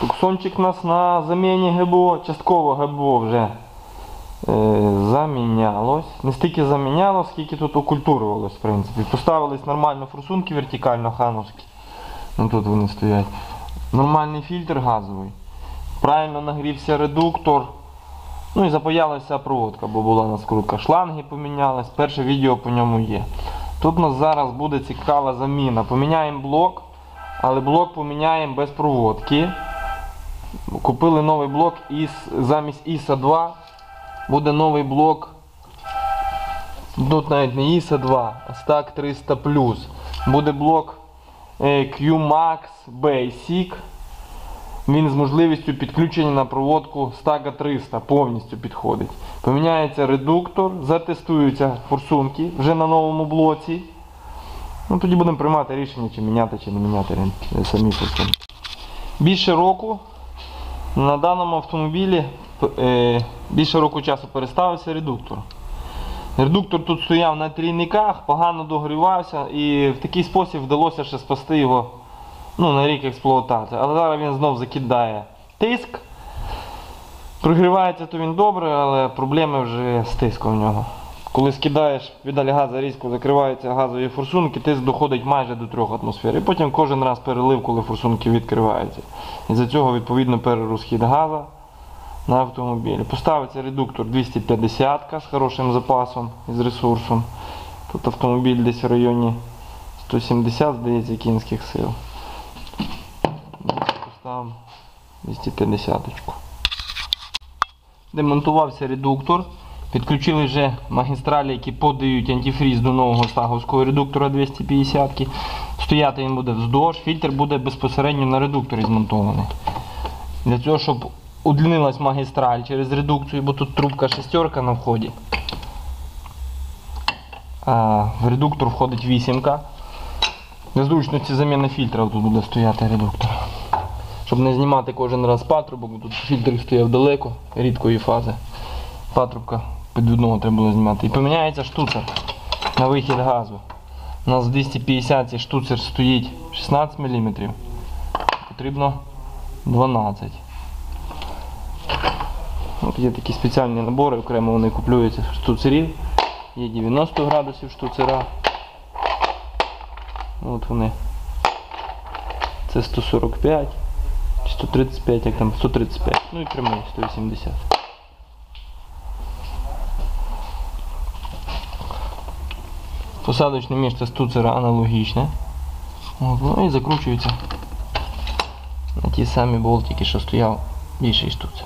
Туксончик у нас на заміні ГБО, частково ГБО вже е, замінялось. Не стільки замінялось, скільки тут окультурувалось, в принципі. Поставились нормально форсунки вертикально хановські. Ну тут вони стоять. Нормальний фільтр газовий. Правильно нагрівся редуктор. Ну і запаялася проводка, бо була на скрутка. Шланги помінялись. Перше відео по ньому є. Тут у нас зараз буде цікава заміна. Поміняємо блок, але блок поміняємо без проводки. Купили новий блок із, замість ISA 2 буде новий блок. Тут навіть не ISA 2, а Stack 300 Буде блок е, QMAX Basic. Він з можливістю підключення на проводку Staga 300 повністю підходить. Поміняється редуктор, затестуються форсунки вже на новому блоці. Ну, тоді будемо приймати рішення, чи міняти, чи не міняти самі форсунки. Більше року на даному автомобілі е, більше року часу переставився редуктор. Редуктор тут стояв на трійниках, погано догрівався і в такий спосіб вдалося ще спасти його ну, на рік експлуатації. Але зараз він знов закидає тиск. Прогрівається то він добре, але проблеми вже з тиском в нього. Коли скидаєш педаль газу різко закриваються газові форсунки, тиск доходить майже до 3 атмосфер. І потім кожен раз перелив, коли форсунки відкриваються. І за цього відповідно перерозхід газу на автомобілі. Поставиться редуктор 250 з хорошим запасом і з ресурсом. Тут автомобіль десь в районі 170, здається, кінських сил. Поставимо 250 -очку. Демонтувався редуктор. Підключили вже магістралі, які подають антифріз до нового стаговського редуктора 250 -ки. Стояти він буде вздовж, фільтр буде безпосередньо на редукторі змонтований. Для цього, щоб удлінилась магістраль через редукцію, бо тут трубка шестерка на вході. А в редуктор входить вісімка. Для зручності заміни фільтра тут буде стояти редуктор. Щоб не знімати кожен раз патрубок, бо тут фільтр стояв далеко, рідкої фази. Патрубка підвідного треба було знімати. І поміняється штуцер на вихід газу. У нас в 250 штуцер стоїть 16 мм. Потрібно 12. От є такі спеціальні набори, окремо вони куплюються штуцерів. Є 90 градусів штуцера. От вони. Це 145 чи 135, як там 135. Ну і прямий 180. Посадочне місце стуцера аналогічне. От, ну і закручується на ті самі болтики, що стояв більший штуцер.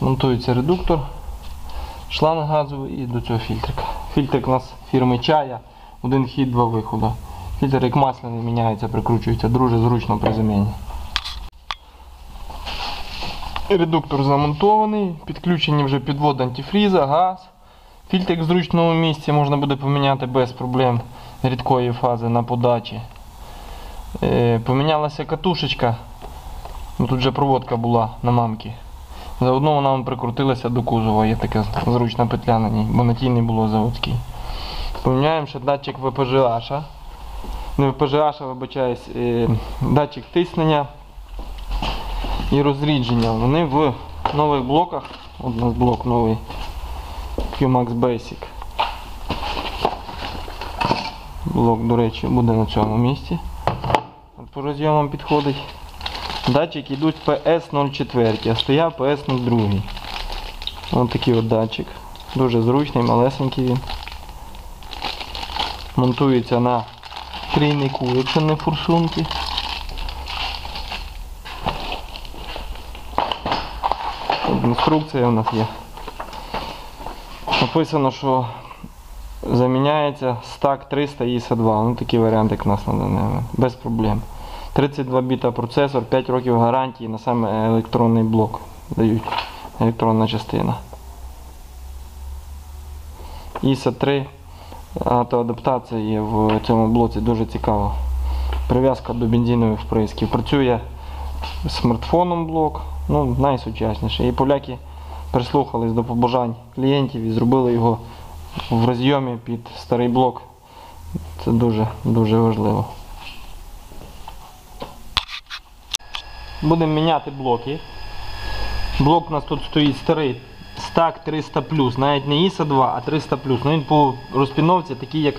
Монтується редуктор, шланг газовий і до цього фільтрика. Фільтрик у нас фірми Чая, один хід, два виходи. Фільтр як масляний міняється, прикручується, дуже зручно при заміні. Редуктор замонтований, підключені вже підвод антифріза, газ. Фільтрик в зручному місці можна буде поміняти без проблем рідкої фази на подачі. Е, Помінялася катушечка. Тут вже проводка була на мамки. Заодно вона вам прикрутилася до кузова, є така зручна петля на ній, бо на тій не було заводській. Поміняємо ще датчик ВПЖH. Не ВПЖH, вибачаюсь, е, датчик тиснення і розрідження. Вони в нових блоках, от у нас блок новий QMAX Basic. Блок, до речі, буде на цьому місці. По розйомам підходить. Датчики йдуть PS04, а стояв PS02. Ось такий от датчик. Дуже зручний, малесенький він. Монтується на трійнику, якщо не форсунки. Інструкція у нас є. Написано, що заміняється стак 300 ISA 2. Ну такий варіант, як нас на даний. Без проблем. 32 біта процесор, 5 років гарантії на саме електронний блок дають. Електронна частина. ISA 3 автоадаптація є в цьому блоці дуже цікава. Прив'язка до бензинових вприсків. Працює смартфоном блок, ну найсучасніше. І поляки прислухались до побажань клієнтів і зробили його в розйомі під старий блок. Це дуже дуже важливо. Будемо міняти блоки. Блок у нас тут стоїть старий стак 300 навіть не ISA 2, а 300 Ну він по розпіновці такий як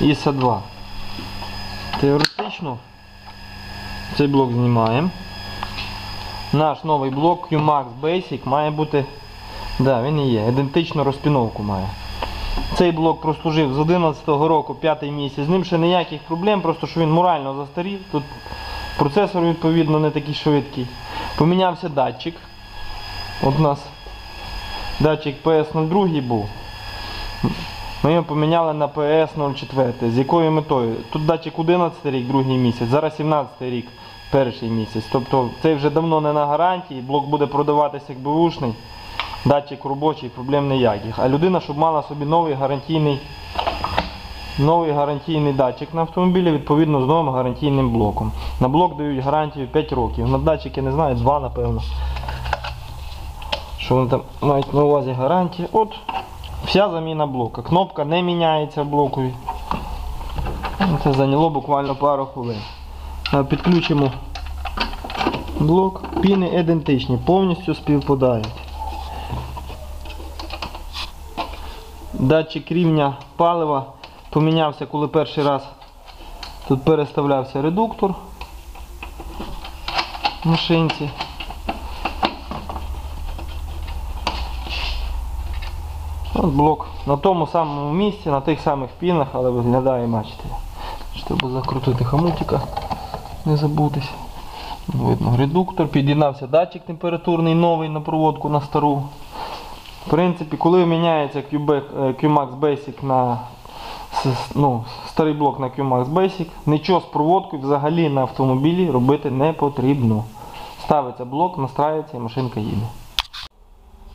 ISA 2. Теоретично цей блок знімаємо. Наш новий блок QMAX Basic має бути. Да, він і є. Ідентичну розпіновку має. Цей блок прослужив з 11 року, 5 місяць. З ним ще ніяких проблем, просто що він морально застарів. Тут процесор відповідно не такий швидкий. Помінявся датчик. От у нас датчик PS02 був. Ми його поміняли на PS04. З якою метою? Тут датчик 11 рік, другий місяць, зараз 17 рік, перший місяць. Тобто цей вже давно не на гарантії, блок буде продаватися як бушний. Датчик робочий, проблем ніяких. А людина, щоб мала собі новий гарантійний, новий гарантійний датчик на автомобілі, відповідно з новим гарантійним блоком. На блок дають гарантію 5 років. На датчик я не знаю, 2 напевно. Що вони там мають на увазі гарантії. От вся заміна блока. Кнопка не міняється блокові. Це зайняло буквально пару хвилин. А Підключимо блок. Піни ідентичні, повністю співпадають. Датчик рівня палива помінявся, коли перший раз тут переставлявся редуктор в машинці. От блок на тому самому місці, на тих самих пінах, але виглядає, бачите. Щоб закрутити хамутика, не забутись. Видно, редуктор, під'єднався датчик температурний новий на проводку на стару. В принципі, коли міняється е, QMAX Basic на ну, старий блок на QMAX Basic, нічого з проводкою взагалі на автомобілі робити не потрібно. Ставиться блок, настраюється і машинка їде.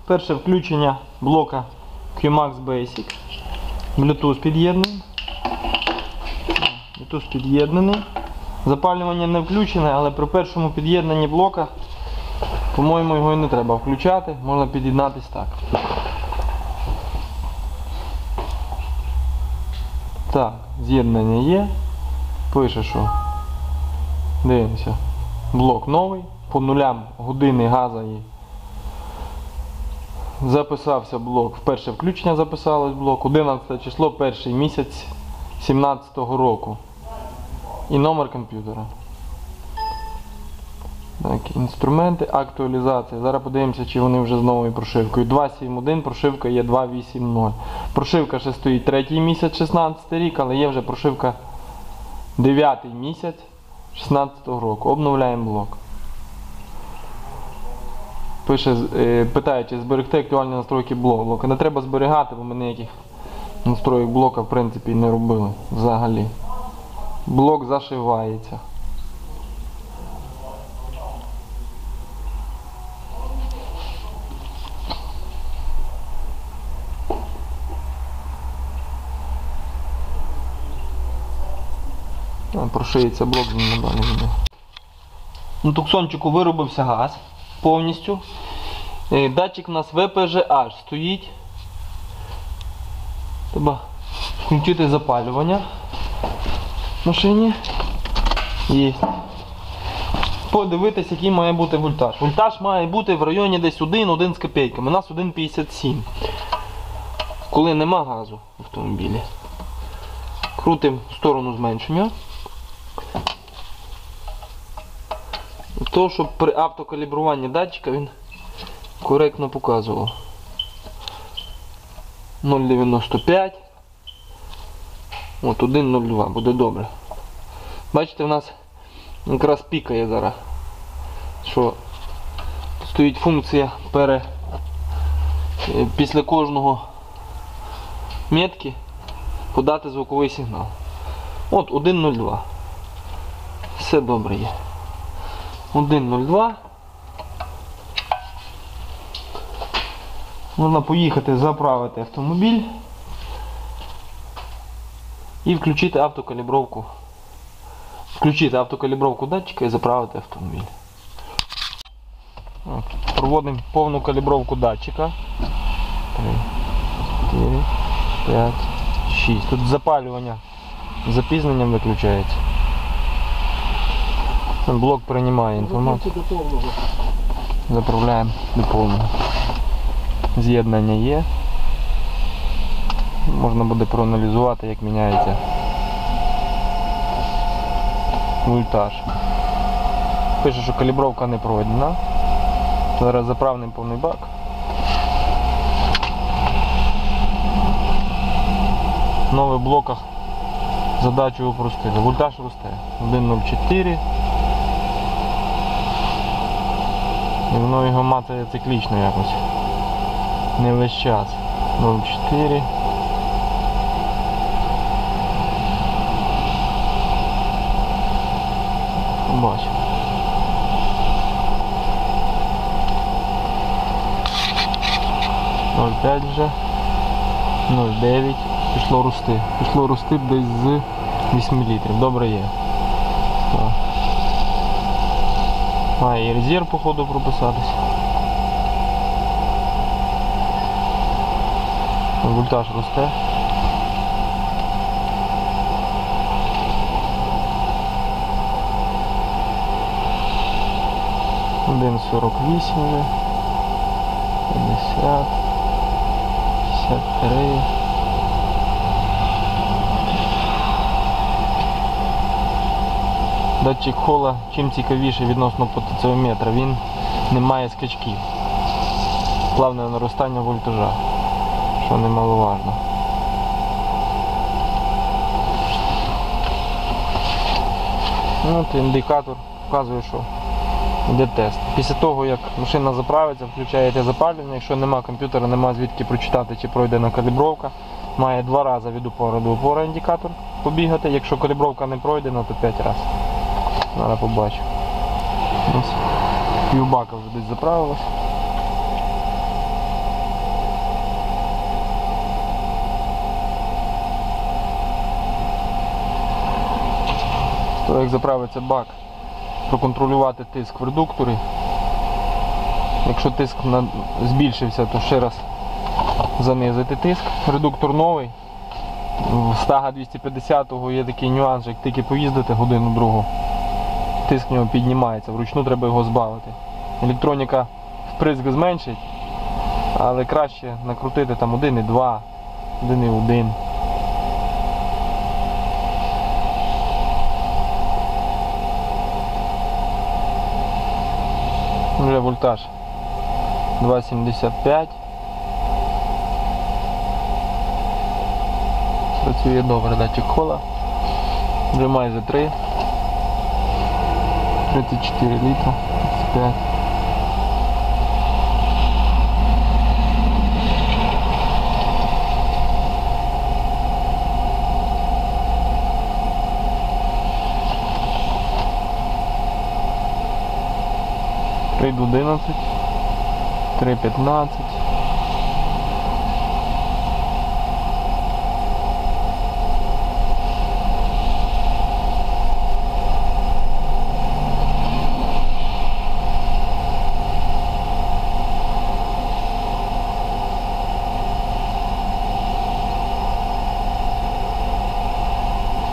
Перше включення блока QMAX Basic. Bluetooth під'єднаний. Bluetooth під'єднаний. Запалювання не включене, але при першому під'єднанні блока, по-моєму, його і не треба включати, можна під'єднатись так. Так, з'єднання є. Пише, що дивимося. Блок новий, по нулям години газа і записався блок. Вперше включення записалось блок. 11 число, перший місяць 17-го року. І номер комп'ютера. Так, інструменти, актуалізація. Зараз подивимося, чи вони вже з новою прошивкою. 2.7.1, прошивка є 2.8.0. Прошивка ще стоїть третій місяць 16 рік, але є вже прошивка 9 місяць 16 року. Обновляємо блок. Пише, е, питає, чи зберегти актуальні настройки блоку. Не треба зберігати, бо ми ніяких настроїк блока в принципі не робили взагалі. Блок зашивається. Прошиється блок, він не далі. На туксончику виробився газ повністю. Е, Датчик у нас VPGH стоїть. Треба включити запалювання машині. Є. Подивитись, який має бути вольтаж. Вольтаж має бути в районі десь 1, 1 з копійками. У нас 1,57. Коли нема газу в автомобілі. Крутимо сторону зменшення. Того, щоб при автокалібруванні датчика він коректно показував. 0,95. От 1,02 буде добре. Бачите, в нас якраз пікає зараз. Що стоїть функція пере е, після кожного метки подати звуковий сигнал. От 1.02. Все добре є. 1.02. Можна поїхати заправити автомобіль і включити автокалібровку. Включити автокалібровку датчика і заправити автомобіль. Проводимо повну калібровку датчика. 3, 4, 5, 6. Тут запалювання запізненням виключається. Блок приймає інформацію. Заправляємо до повного. З'єднання є. Можна буде проаналізувати, як міняється вольтаж. Пише, що калібровка не пройдена. Зараз заправним повний бак. В нових блоках задачу упростили. Вольтаж росте. 1.04. І воно його мацає циклічно якось. Не весь час. 0,4. Бачу. Ноль п'ять вже. 0,9. Пішло рости. Пішло рости десь з 8 літрів. Добре є. Має і резерв, походу, прописатись. Вольтаж росте. Один сорок вісім вже. П'ятдесят. П'ятдесят три. Датчик хола чим цікавіше відносно потенціометра, він не має скачків. Плавне наростання вольтажа, що немаловажно. От індикатор показує, що йде тест. Після того, як машина заправиться, включаєте запалювання, якщо нема комп'ютера, нема звідки прочитати, чи пройдена калібровка. Має два рази від упора до упора індикатор побігати. Якщо калібровка не пройдена, то 5 разів. Зараз побачу. Ось півбака вже десь заправилась. Як заправиться бак, проконтролювати тиск в редукторі. Якщо тиск збільшився, то ще раз занизити тиск. Редуктор новий. В Стага 250-го є такий нюанс, як тільки поїздити годину другу тиск в нього піднімається, вручну треба його збавити. Електроніка вприск зменшить, але краще накрутити там 1,2, 1,1. Вже вольтаж 2,75. Працює добре датчик кола. Вже майже 3. 34 літра, 35. Прийду 11, 3,15.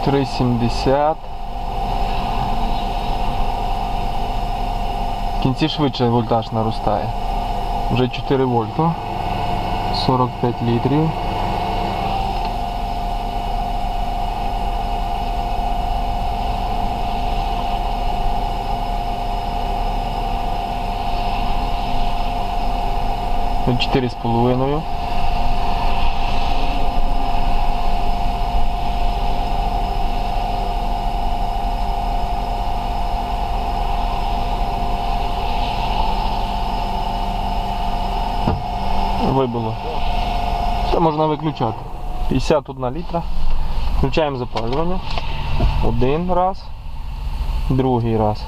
Три сімдесят. Кінці швидше вольтаж наростає. Вже 4 вольта. 45 літрів. Чотири з половиною. Вибило. Все можна виключати. 51 літра. Включаємо запалювання. Один раз. Другий раз.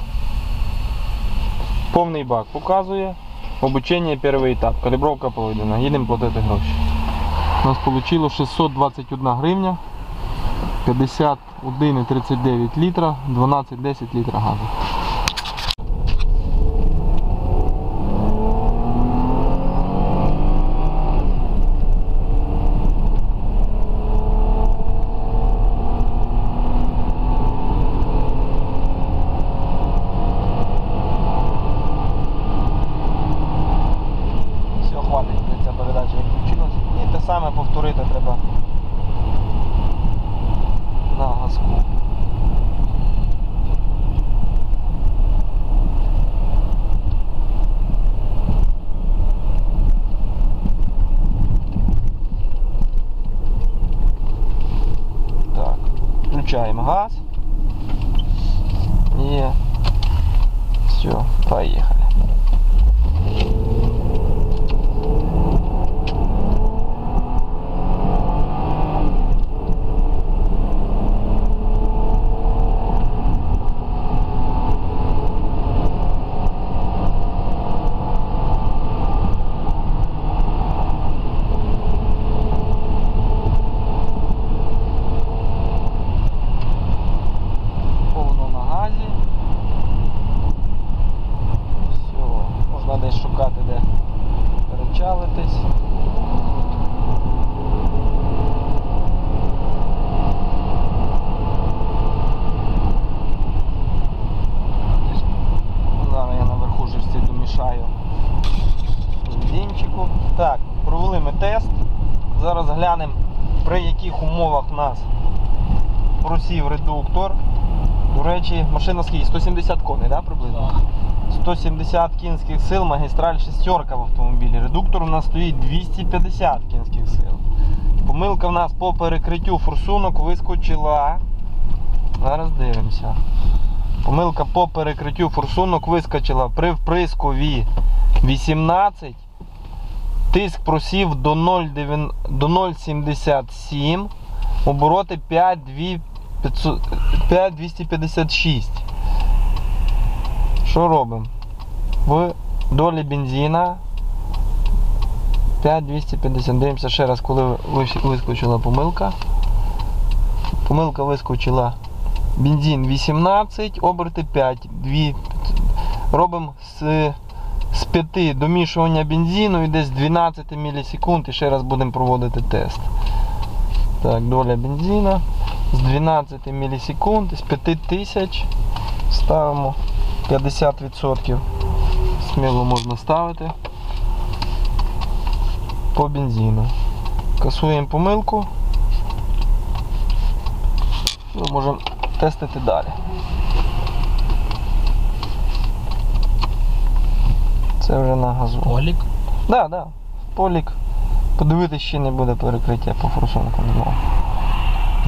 Повний бак показує. Обучення перший етап. Калібровка пройдена. Їдемо платити гроші. У нас вийшло 621 гривня. 51,39 літра, 12-10 літра газу. Включаємо газ. И все, поїхали. повно на газі. Все, можна десь шукати, де перечалитись. Зараз я наверху жерці домішаю бензинчику. Так, провели ми тест. Зараз глянемо, при яких умовах у нас просів редуктор. До речі, машина скільки? 170 коней, да, приблизно? 170 кінських сил, магістраль шестерка в автомобілі. Редуктор у нас стоїть 250 кінських сил. Помилка в нас по перекриттю форсунок вискочила. Зараз дивимося. Помилка по перекриттю форсунок вискочила при вприскові 18. Тиск просів до 0,77. Обороти 5,2 500 5256. Що робимо? В долі бензина 5250. Дивимося ще раз, коли вискочила помилка. Помилка вискочила. Бензин 18, оберти 5. 2. Робимо з, з 5 домішування бензину і десь 12 мілісекунд і ще раз будемо проводити тест. Так, доля бензина з 12 мілісекунд, з 5000 ставимо 50%. Сміло можна ставити по бензину. Касуємо помилку. Все, можемо тестити далі. Це вже на газу. Олік. Да, да. Полік. Подивитись, чи не буде перекриття по форсункам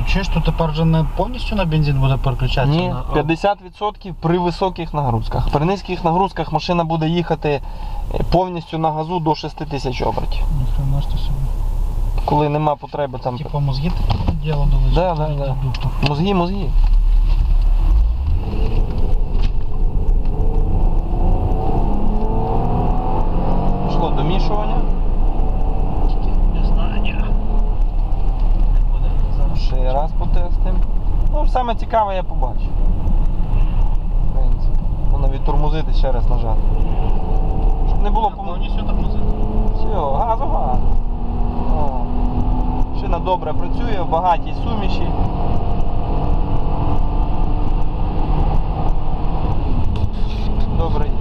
Чи ж тут тепер вже не повністю на бензин буде переключатися? Ні, на... 50% при високих нагрузках. При низьких нагрузках машина буде їхати е, повністю на газу до 6 тисяч обертів. Ніхрена ж ти собі. Коли нема потреби там. Типа мозги таке діло дали. Да, да, да. Мозги, мозги. Пішло домішування. Не знаю, ні. Не буде зараз. Ще раз потестимо. Ну, саме цікаве я побачив. В принципі. Воно відтормозити ще раз нажати. Щоб не було помилки. Все, газу газ. О. Шина добре працює, в багатій суміші. Добре є.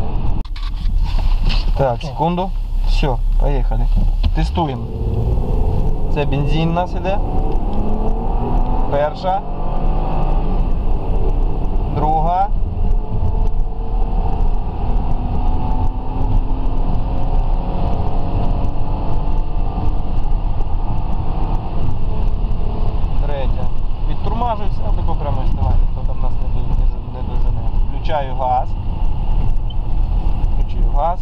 Так, секунду. Все, поїхали. Тестуємо. Це бензин у нас іде. Перша. Друга. Третя. Відтурмажуюся, аби по прямій ставати, хто там нас не, дожене. Включаю газ. Включую газ.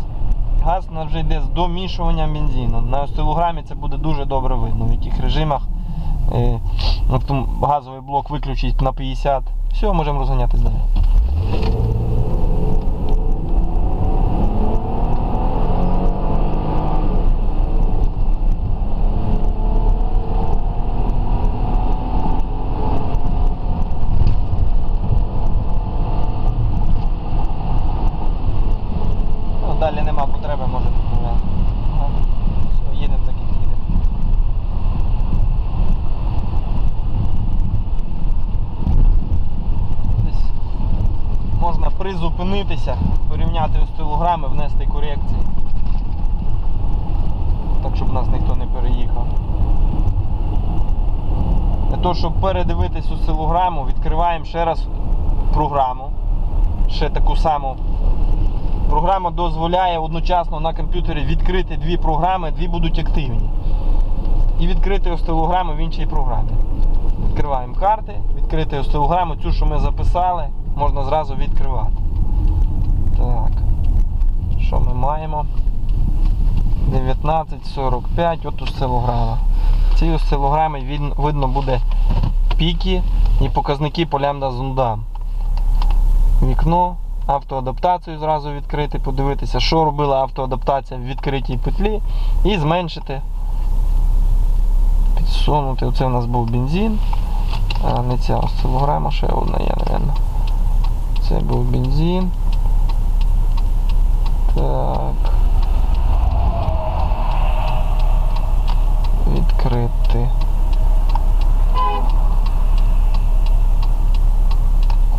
Газ нас вже йде з домішуванням бензину. На осцилограмі це буде дуже добре видно, в яких режимах е, газовий блок виключить на 50. Все, можемо розганятись далі. Ну, далі нема потреби, може підмовляти. Ага. Все, їдемо так як їдемо. Десь можна призупинитися, порівняти осцилограми, внести корекції. Так, щоб нас ніхто не переїхав. Для того, щоб передивитись осцилограму, відкриваємо ще раз програму. Ще таку саму Програма дозволяє одночасно на комп'ютері відкрити дві програми, дві будуть активні. І відкрити остилограму в іншій програмі. Відкриваємо карти, відкрити остеограму, цю, що ми записали, можна зразу відкривати. Що ми маємо? 19.45, от осцилограма. Осцилограмі він- видно буде піки і показники по лямбда зондам. Вікно, автоадаптацію зразу відкрити, подивитися, що робила автоадаптація в відкритій петлі і зменшити. Підсунути. Оце у нас був бензин. А не ця осцилограма, ще одна є, напевно. Це був бензин. Так. Відкрити.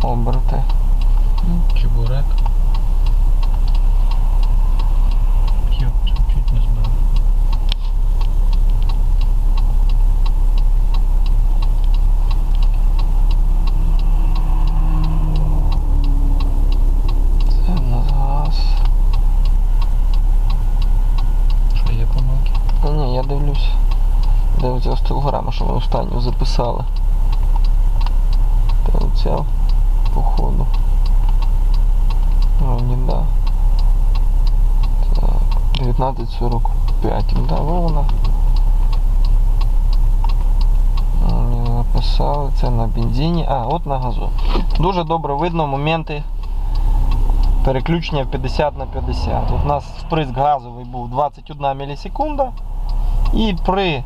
Оберти. Чебурек. Ёпта, чуть не сбил. Це в нас газ. Що є помилки? Та ні, я дивлюсь. Де оця остилограма, що ми останню записали. Та оця походу. Ну. Так, 19.45. Да, вона. Мені написали, це на бензині. А, от на газу. Дуже добре видно моменти переключення в 50 на 50. От у нас вприск газовий був 21 мілісекунда. І при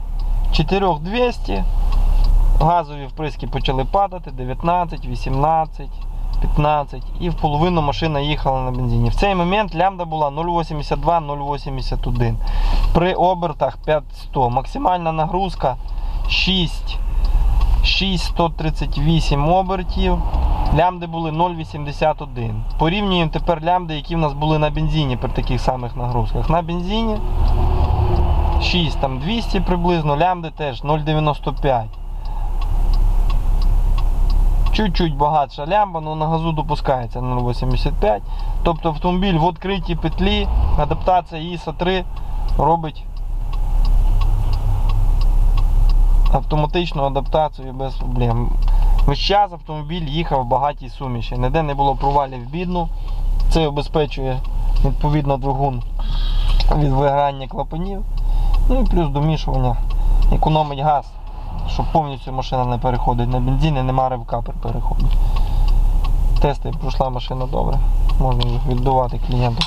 4200 газові вприски почали падати 19, 18, 15 і в половину машина їхала на бензині. В цей момент лямбда була 0,82, 0,81. При обертах 500. Максимальна нагрузка 6, 6138 обертів. Лямбди були 0,81. Порівнюємо тепер лямбди, які в нас були на бензині при таких самих нагрузках. На бензині 6 там 200 приблизно, лямбди теж 0,95. Чуть-чуть багатша лямба, але на газу допускається 0,85. Тобто автомобіль в відкритій петлі, адаптація ISO 3 робить автоматичну адаптацію без проблем. Весь час автомобіль їхав в багатій суміші. Ніде не було провалів бідну. Це обезпечує відповідно двигун від вигорання клапанів. Ну і плюс домішування. Економить газ, щоб повністю машина не переходить на бензин і нема ривка при переході. Тести пройшла машина добре. Можна вже віддавати клієнту.